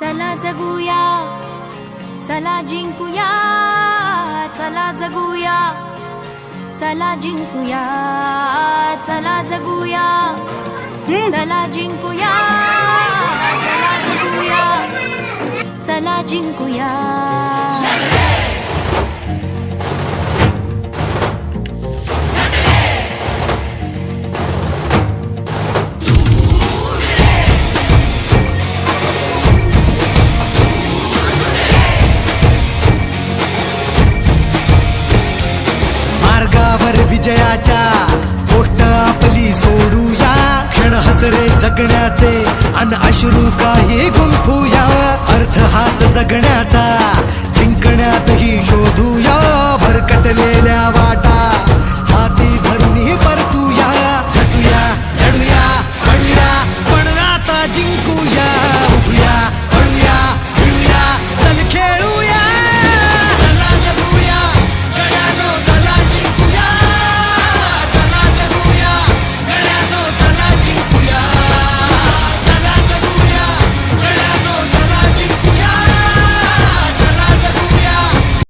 चला जगूया चला जिंकूया चला जगूया चला जिंकूया चला जगूया चला जिंकूया चला जगूया चला जिंकूया. विजयाच्या गोष्ट आपली सोडूया. क्षण हसरे जगण्याचे अन अश्रू काही गुंफूया. अर्थ हाच जगण्याचा. जिंकण्यातही शोधू